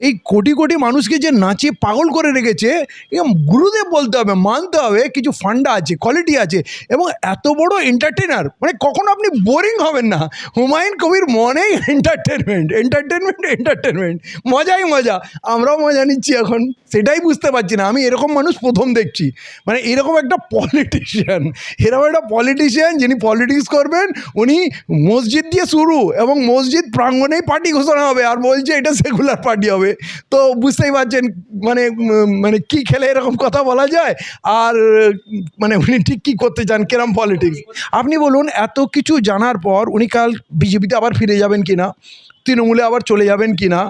এই কোটি কোটি মানুষকে যে নাচে পাগল করে রেখেছে গুরুদেব বলতে হবে, মানতে হবে, কিছু ফান্ডা আছে কোয়ালিটি আছে, এবং এত বড় এন্টারটেনার মানে কখনো আপনি বোরিং হবেন না। হুমায়ুন কবির মনেই এন্টারটেনমেন্ট এন্টারটেনমেন্ট এন্টারটেনমেন্ট মজাই মজা, আমরাও মজা নিচ্ছি এখন। সেটাই বুঝতে পারছি না, আমি এরকম মানুষ প্রথম দেখছি। মানে এরকম একটা পলিটিশিয়ান এরকম একটা পলিটিশিয়ান যিনি পলিটিক্স করবেন, উনি মসজিদ দিয়ে শুরু, এবং মসজিদ প্রাঙ্গণেই পার্টি ঘোষণা হবে, আর বলছে এটা সেকুলার পার্টি হবে। তো বুঝতেই পারছেন মানে মানে কি খেলে এরকম কথা বলা যায়? আর মানে উনি ঠিক কী করতে চান, কেরম পলিটিক্স আপনি বলুন, এত কিছু জানার পর উনি কাল বিজেপিতে আবার ফিরে যাবেন কি না তৃণমূলে আবার চলে যাবেন কি না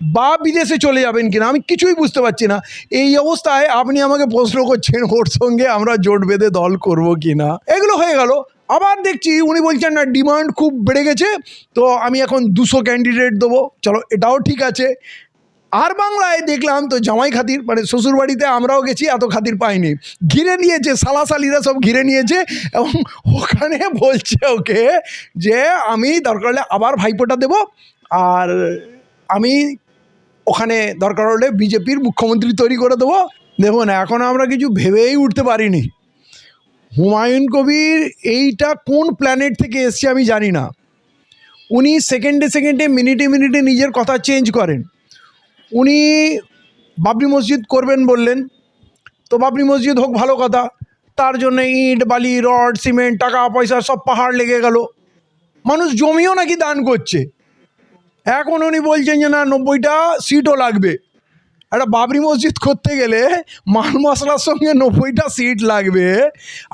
বা বিদেশে চলে যাবেন কিনা? আমি কিছুই বুঝতে পারছি না। এই অবস্থায় আপনি আমাকে প্রশ্ন করছেন, ওর সঙ্গে আমরা জোট বেঁধে দল করব কিনা? এগুলো হয়ে গেল। আবার দেখছি উনি বলছেন, না ডিমান্ড খুব বেড়ে গেছে, তো আমি এখন দুশো ক্যান্ডিডেট দেবো। চলো, এটাও ঠিক আছে। আর বাংলায় দেখলাম তো জামাই খাতির মানে শ্বশুরবাড়িতে আমরাও গেছি, এত খাতির পাইনি। ঘিরে নিয়েছে, সালাসালিরা সব ঘিরে নিয়েছে, এবং ওখানে বলছে ওকে যে, আমি দরকার হলে আবার ভাইপোটা দেবো, আর আমি ওখানে দরকার হলে বিজেপির মুখ্যমন্ত্রী তৈরি করে দেবো। দেখুন এখন আমরা কিছু ভেবেই উঠতে পারিনি। হুমায়ুন কবির এইটা কোন প্ল্যানেট থেকে এসছে আমি জানি না। উনি সেকেন্ডে সেকেন্ডে মিনিটে মিনিটে নিজের কথা চেঞ্জ করেন। উনি বাবরি মসজিদ করবেন বললেন। তো বাবরি মসজিদ হোক ভালো কথা, তার জন্য ইট, বালি, রড, সিমেন্ট, টাকা, পয়সা সব পাহাড় লেগে গেল। মানুষ জমিও নাকি দান করছে। এখন উনি বলছেন যে না, নব্বইটা সিটও লাগবে। একটা বাবরি মসজিদ করতে গেলে মাল মশলার সঙ্গে নব্বইটা সিট লাগবে।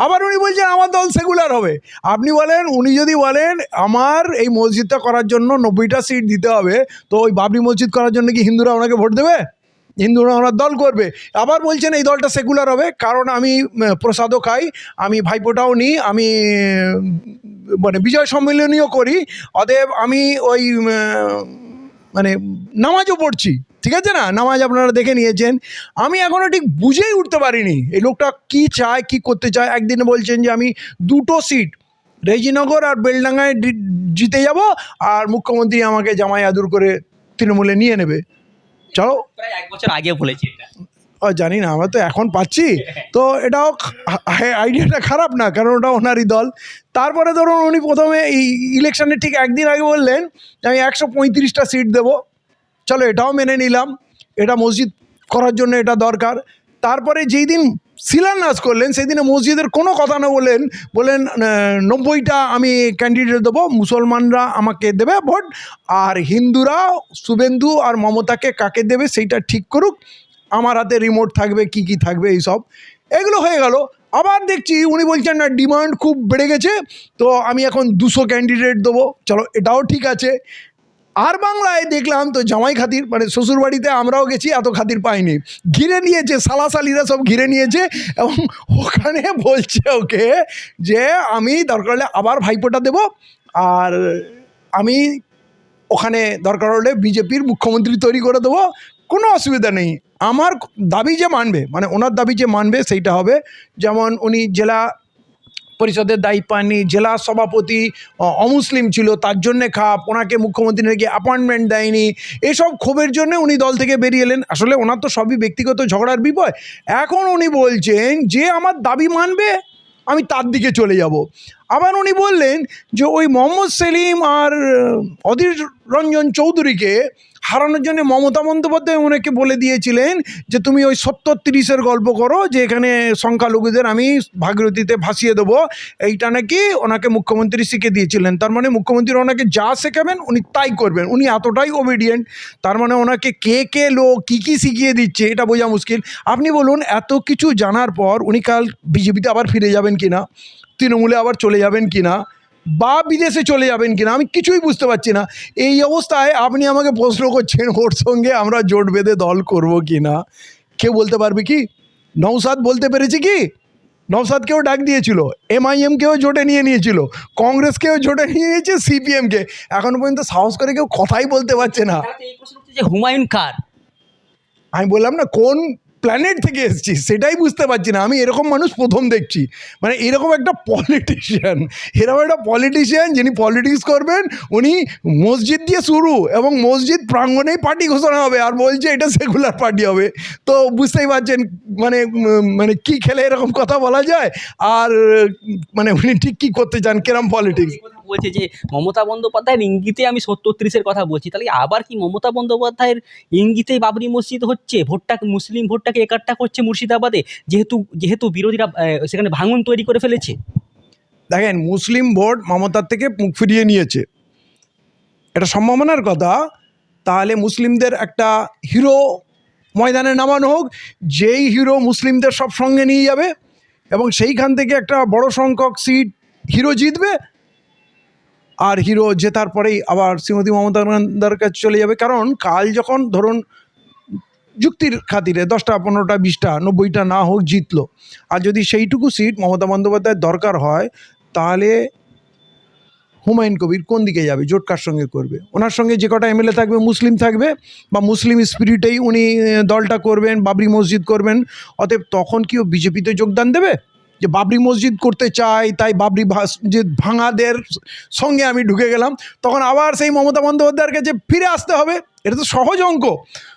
আবার উনি বলছেন, আমার দল সেকুলার হবে। আপনি বলেন, উনি যদি বলেন, আমার এই মসজিদটা করার জন্য নব্বইটা সিট দিতে হবে, তো ওই বাবরি মসজিদ করার জন্য কি হিন্দুরা ওনাকে ভোট দেবে? হিন্দুরা ওনার দল করবে। আবার বলছেন, এই দলটা সেকুলার হবে, কারণ আমি প্রসাদও খাই, আমি ভাইপোটাও নিই, আমি মানে বিজয় সম্মেলনীও করি, অতএব আমি ওই মানে নামাজও পড়ছি। ঠিক আছে না? নামাজ আপনারা দেখে নিয়েছেন। আমি এখনও ঠিক বুঝেই উঠতে পারিনি এই লোকটা কি চায় কি করতে চায়। একদিন বলছেন যে আমি দুটো সিট রেজিনগর আর বেলডাঙ্গায় জিতে যাব আর মুখ্যমন্ত্রী আমাকে জামাই আদুর করে তৃণমূলে নিয়ে নেবে। চলো। প্রায় এক বছর আগে বলেছি ও জানি না আমরা তো এখন পাচ্ছি। তো এটাও আইডিয়াটা খারাপ না কারণ ওটা ওনারই দল। তারপরে ধরুন উনি প্রথমে এই ইলেকশনে ঠিক একদিন আগে বললেন আমি একশো পঁয়ত্রিশটা সিট দেবো। চলো এটাও মেনে নিলাম, এটা মসজিদ করার জন্য এটা দরকার। তারপরে যেই দিন শিলান্যাস করলেন, সেই দিনে মসজিদের কোনো কথা না বলেন বলেন নব্বইটা আমি ক্যান্ডিডেট দেবো, মুসলমানরা আমাকে দেবে ভোট, আর হিন্দুরা শুভেন্দু আর মমতাকে কাকে দেবে সেইটা ঠিক করুক, আমার হাতে রিমোট থাকবে, কি কি থাকবে এইসব। এগুলো হয়ে গেল। আবার দেখছি উনি বলছেন, না ডিমান্ড খুব বেড়ে গেছে, তো আমি এখন দুশো ক্যান্ডিডেট দেবো। চলো, এটাও ঠিক আছে। আর বাংলায় দেখলাম তো জামাই খাতির মানে শ্বশুরবাড়িতে আমরাও গেছি, এত খাতির পাইনি। ঘিরে নিয়েছে, সালাসালিরা সব ঘিরে নিয়েছে, এবং ওখানে বলছে ওকে যে, আমি দরকার হলে আবার ভাইপোটা দেবো, আর আমি ওখানে দরকার হলে বিজেপির মুখ্যমন্ত্রী তৈরি করে দেবো, কোনো অসুবিধা নেই। আমার দাবি যে মানবে মানে ওনার দাবি যে মানবে, সেইটা হবে। যেমন উনি জেলা পরিষদের দায়ী পাননি, জেলা সভাপতি অমুসলিম ছিল, তার জন্যে খাপ, ওনাকে মুখ্যমন্ত্রী নাকি অ্যাপয়েন্টমেন্ট দেয়নি। এসব ক্ষোভের জন্য উনি দল থেকে বেরিয়ে এলেন। আসলে ওনার তো সবই ব্যক্তিগত ঝগড়ার বিপয়। এখন উনি বলছেন, যে আমার দাবি মানবে, আমি তার দিকে চলে যাব। আবার উনি বললেন যে ওই মোহাম্মদ সেলিম আর অধীর রঞ্জন চৌধুরীকে হারানোর জন্য মমতা বন্দ্যোপাধ্যায় ওনাকে বলে দিয়েছিলেন যে তুমি ওই সত্তর তিরিশের গল্প করো যে এখানে সংখ্যালঘুদের আমি ভাগীরথীতে ভাসিয়ে দেবো। এইটা নাকি ওনাকে মুখ্যমন্ত্রী শিখে দিয়েছিলেন। তার মানে মুখ্যমন্ত্রী ওনাকে যা শেখাবেন উনি তাই করবেন। উনি এতটাই ওবিডিয়েন্ট তার মানে ওনাকে কে কে লোক কী কী শিখিয়ে দিচ্ছে এটা বোঝা মুশকিল। আপনি বলুন, এত কিছু জানার পর উনি কাল বিজেপিতে আবার ফিরে যাবেন কিনা? তৃণমূলে আবার চলে যাবেন কিনা বা বিদেশে চলে যাবেন কিনা আমি কিছুই বুঝতে পারছি না। এই অবস্থায় আপনি আমাকে প্রশ্ন করছেন ওর সঙ্গে আমরা জোট বেঁধে দল করব কি না কেউ বলতে পারবে কি? নৌসাদ বলতে পেরেছি কি? নৌসাদকেও ডাক দিয়েছিল এমআইএমকেও জোটে নিয়ে নিয়েছিল কংগ্রেসকেও জোটে নিয়ে নিয়েছে সিপিএমকে এখনও পর্যন্ত সাহস করে কেউ কথাই বলতে পারছে না। হুমায়ুন কার? আমি বললাম না কোন প্ল্যানেট থেকে এসেছি, সেটাই বুঝতে পারছি না। আমি এরকম মানুষ প্রথম দেখছি। মানে এরকম একটা পলিটিশিয়ান এরকম একটা পলিটিশিয়ান যিনি পলিটিক্স করবেন, উনি মসজিদ দিয়ে শুরু এবং মসজিদ প্রাঙ্গণেই পার্টি ঘোষণা হবে আর বলছে এটা সেকুলার পার্টি হবে। তো বুঝতেই পারছেন মানে মানে কি খেলে এরকম কথা বলা যায়? আর মানে উনি ঠিক কী করতে চান, কেরম পলিটিক্স বলছে যে মমতা বন্দ্যোপাধ্যায়ের ইঙ্গিতে আমি সত্তর ত্রিশের কথা বলছি। তাহলে আবার কি মমতা বন্দ্যোপাধ্যায়ের ইঙ্গিতেই বাবরি মসজিদ হচ্ছে? ভোটটা মুসলিম ভোটটাকে একাট্টা করছে মুর্শিদাবাদে, যেহেতু যেহেতু বিরোধীরা সেখানে ভাঙন তৈরি করে ফেলেছে। দেখেন, মুসলিম ভোট মমতার থেকে মুখ ফিরিয়ে নিয়েছে। এটা সম্ভাবনার কথা। তাহলে মুসলিমদের একটা হিরো ময়দানে নামানো হোক, যেই হিরো মুসলিমদের সব সঙ্গে নিয়ে যাবে এবং সেইখান থেকে একটা বড় সংখ্যক সিট হিরো জিতবে আর হিরো জেতার পরেই আবার শ্রীমতী মমতা কাছে চলে যাবে। কারণ কাল যখন ধরুন যুক্তির খাতিরে দশটা, পনেরোটা, বিশটা, নব্বইটা না হোক জিতলো। আর যদি সেইটুকু সিট মমতা বন্দ্যোপাধ্যায়ের দরকার হয়, তাহলে হুমায়ুন কবির কোন দিকে যাবে? জোট কার সঙ্গে করবে? ওনার সঙ্গে যে কটা এমএলএ থাকবে, মুসলিম থাকবে বা মুসলিম স্পিরিটেই উনি দলটা করবেন, বাবরি মসজিদ করবেন, অতএব তখন কি ও বিজেপিতে যোগদান দেবে? যে বাবরি মসজিদ করতে চাই, তাই বাবরি যে ভাঙাদের সঙ্গে আমি ঢুকে গেলাম। তখন আবার সেই মমতা বন্দ্যোপাধ্যায়ের কাছে ফিরে আসতে হবে, এটা তো সহজ অঙ্ক।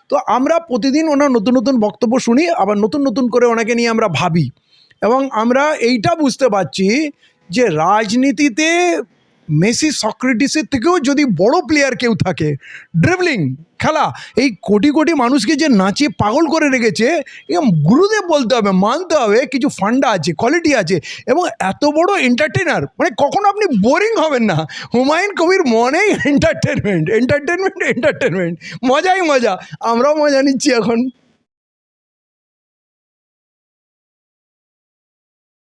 তো আমরা প্রতিদিন ওনার নতুন নতুন বক্তব্য শুনি, আবার নতুন নতুন করে ওনাকে নিয়ে আমরা ভাবি। এবং আমরা এইটা বুঝতে পারছি যে রাজনীতিতে মেসি সক্রেটিসের থেকেও যদি বড় প্লেয়ার কেউ থাকে ড্রিবলিং খেলা, এই কোটি কোটি মানুষকে যে নাচিয়ে পাগল করে রেখেছে গুরুদেব বলতে হবে, মানতে হবে, কিছু ফান্ডা আছে কোয়ালিটি আছে, এবং এত বড় এন্টারটেনার মানে কখনো আপনি বোরিং হবেন না। হুমায়ুন কবির মনেই এন্টারটেনমেন্ট এন্টারটেনমেন্ট এন্টারটেনমেন্ট মজাই মজা, আমরাও মজা নিচ্ছি এখন।